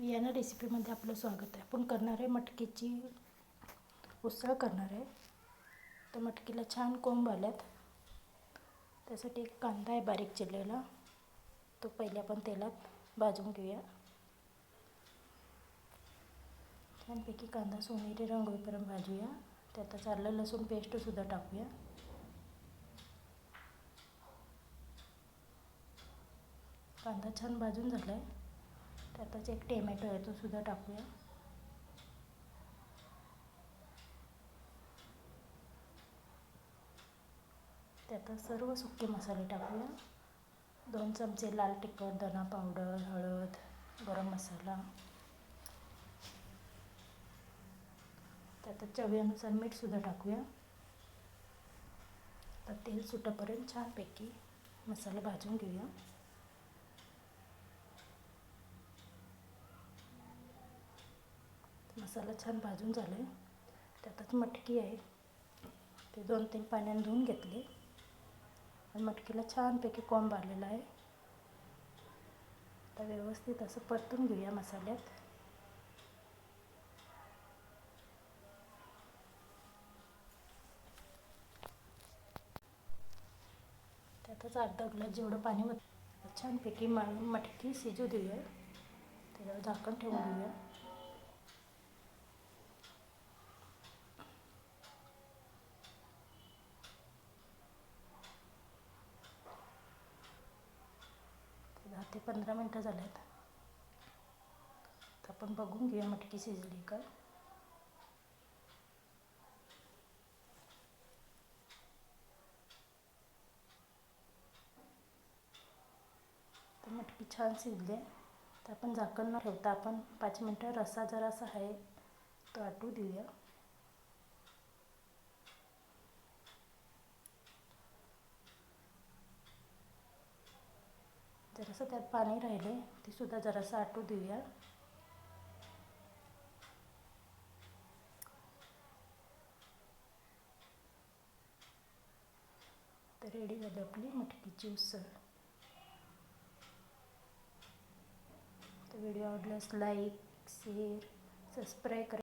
Vienna रेसिपीमध्ये आपलं स्वागत आहे. आपण करणार आहे मटकीची उसळ करणार आहे. तर मटकीला छान कोंब आल्यात. त्यासाठी एक कांदा आहे बारीक चिरलेला. तो पहिले आपण तेलात भाजून घेऊया. छानपैकी कांदा सोनेरी रंग होईपर्यंत भाजूया. त्यातच आलं लसूण पेस्टसुद्धा टाकूया. कांदा छान भाजून झाला आहे त्यातच एक टेमॅटो आहे तो सुद्धा टाकूया. त्यातच सर्व सुके मसाले टाकूया. दोन चमचे लाल तिखट धना पावडर हळद गरम मसाला. त्यातच चवीनुसार मीठसुद्धा टाकूया. तर तेल सुटेपर्यंत छानपैकी मसाला भाजून घेऊया. मसाला छान भाजून झाला आहे त्यातच मटकी आहे. ते दोन तीन पाण्याने धुवून घेतले. आणि मटकीला छानपैकी कोंब आलेला आहे. आता व्यवस्थित असं परतून घेऊया मसाल्यात. त्यातच अर्धा ग्लास जेवढं पाणी होत छानपैकी म मटकी शिजू देऊया. त्याच्यावर झाकण ठेवून देऊया ते पंधरा मिनटं झाल्यात तर आपण बघून घेऊया मटकी शिजली का. तर मटकी छान शिजली आहे. तर आपण झाकण न ठेवता आपण पाच मिनटं रसा जरासा आहे तो आटू देऊया. जरासं त्यात पाणी राहिले ते सुद्धा जरासं आटू देऊया. तर रेडी झाली आपली मटकीची उसळ. तर व्हिडिओ आवडल्यास लाईक शेअर सबस्क्राईब करा.